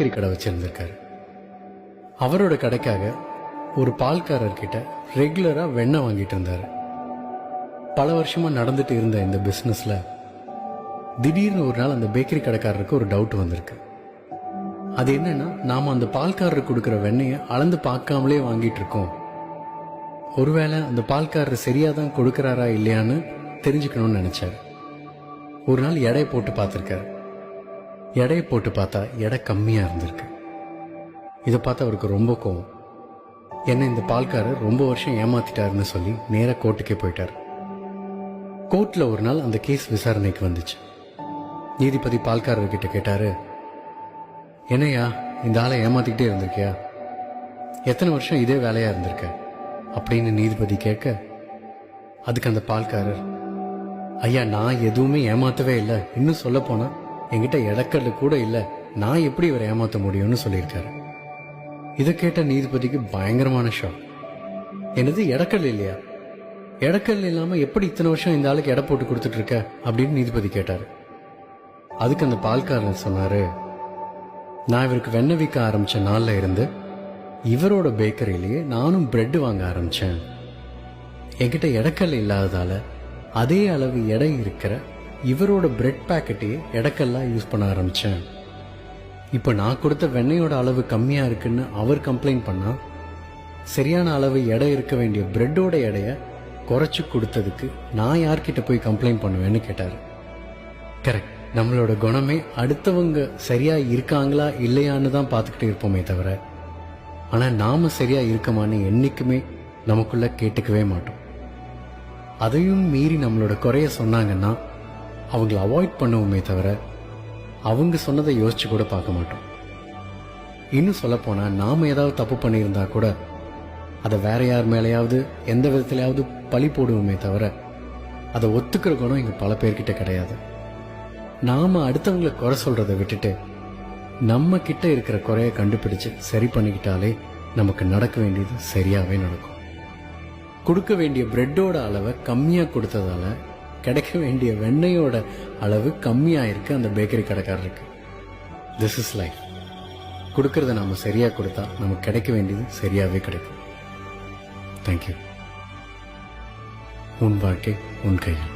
Bakery கடை வச்சிருந்திருக்காரு. அவரோட கடைக்காக ஒரு பால்காரர்கிட்ட ரெகுலரா வெண்ணெய் வாங்கிட்டு இருந்தாரு. பல வருஷமா நடந்துட்டு இருந்த இந்த பிசினஸ்ல திடீர்னு ஒரு நாள் அந்த பேக்கரி கடைக்காரருக்கு ஒரு டவுட் வந்திருக்கு. அது என்னன்னா நாம அந்த பால்காரர் கொடுக்குற வெண்ணெயை அளந்து பார்க்காமலே வாங்கிட்டு இருக்கோம். ஒருவேளை அந்த பால்காரர் சரியாக தான் கொடுக்குறாரா இல்லையான்னு தெரிஞ்சுக்கணும்னு நினைச்சாரு. ஒரு நாள் எடை போட்டு பார்த்துருக்காரு. எடையை போட்டு பார்த்தா எடை கம்மியாக இருந்திருக்கு. இதை பார்த்து அவருக்கு ரொம்ப கோவம். என்னை இந்த பால்காரர் ரொம்ப வருஷம் ஏமாத்திட்டாருன்னு சொல்லி நேராக கோர்ட்டுக்கே போயிட்டார். கோர்ட்டில் ஒரு நாள் அந்த கேஸ் விசாரணைக்கு வந்துச்சு. நீதிபதி பால்காரர்கிட்ட கேட்டாரு என்னையா இந்த ஆளை ஏமாத்திக்கிட்டே இருந்திருக்கியா? எத்தனை வருஷம் இதே வேலையாக இருந்திருக்க? அப்படின்னு நீதிபதி கேட்க அதுக்கு அந்த பால்காரர் ஐயா நான் எதுவுமே ஏமாத்தவே இல்லை. இன்னும் சொல்ல போனால் என்கிட்ட இடக்கல்லு கூட இல்லை. நான் எப்படி இவரை ஏமாத்த முடியும்னு சொல்லியிருக்காரு. இதை கேட்ட நீதிபதிக்கு பயங்கரமான ஷாக் எனது இடக்கல் இல்லையா? இடக்கல் இல்லாமல் எப்படி இத்தனை வருஷம் இந்த ஆளுக்கு எடை போட்டு கொடுத்துட்டு இருக்க அப்படின்னு நீதிபதி கேட்டார். அதுக்கு அந்த பால்காரன் சொன்னாரு நான் இவருக்கு வெண்ணெய் விற்க ஆரம்பித்த நாளில் இருந்து இவரோட பேக்கரியிலேயே நானும் பிரெட் வாங்க ஆரம்பித்தேன் என்கிட்ட இடக்கல் இல்லாததால் அதே அளவு எடை இருக்கிற இவரோட பிரெட் பேக்கெட்டே இடக்கெல்லாம் யூஸ் பண்ண ஆரம்பித்தேன் இப்போ நான் கொடுத்த வெண்ணையோட அளவு கம்மியாக இருக்குன்னு அவர் கம்ப்ளைண்ட் பண்ணால் சரியான அளவு எடை இருக்க வேண்டிய பிரெட்டோட எடையை குறைச்சி கொடுத்ததுக்கு நான் யார்கிட்ட போய் கம்ப்ளைண்ட் பண்ணுவேன்னு கேட்டார். கரெக்ட் நம்மளோட குணமே அடுத்தவங்க சரியாக இருக்காங்களா இல்லையான்னு தான் பார்த்துக்கிட்டு இருப்போமே தவிர ஆனால் நாம் சரியாக இருக்கமான்னு என்றைக்குமே நமக்குள்ளே கேட்டுக்கவே மாட்டோம். அதையும் மீறி நம்மளோட குறைய சொன்னாங்கன்னா அவங்கள அவாய்ட் பண்ணுவோமே தவிர அவங்க சொன்னதை யோசிச்சு கூட பார்க்க மாட்டோம். இன்னும் சொல்லப்போனால் நாம் ஏதாவது தப்பு பண்ணியிருந்தா கூட அதை வேற யார் மேலேயாவது எந்த விதத்திலையாவது பழி போடுவோமே தவிர அதை ஒத்துக்கிற குணம் இங்கே பல பேர்கிட்ட கிடையாது. நாம் அடுத்தவங்களை குறை சொல்கிறத விட்டுட்டு நம்ம கிட்ட இருக்கிற குறையை கண்டுபிடிச்சு சரி பண்ணிக்கிட்டாலே நமக்கு நடக்க வேண்டியது சரியாகவே நடக்கும். கொடுக்க வேண்டிய பிரெட்டோட அளவை கம்மியாக கொடுத்ததால கிடைக்க வேண்டிய வெண்ணெயோட அளவு கம்மியாக இருக்குது அந்த பேக்கரி கடைக்காரருக்கு. திஸ் இஸ் லைஃப் கொடுக்கறத நாம சரியாக கொடுத்தா நமக்கு கிடைக்க வேண்டியது சரியாகவே கிடைக்கும் தேங்க்யூ உன் வாழ்க்கை உன் கையில்.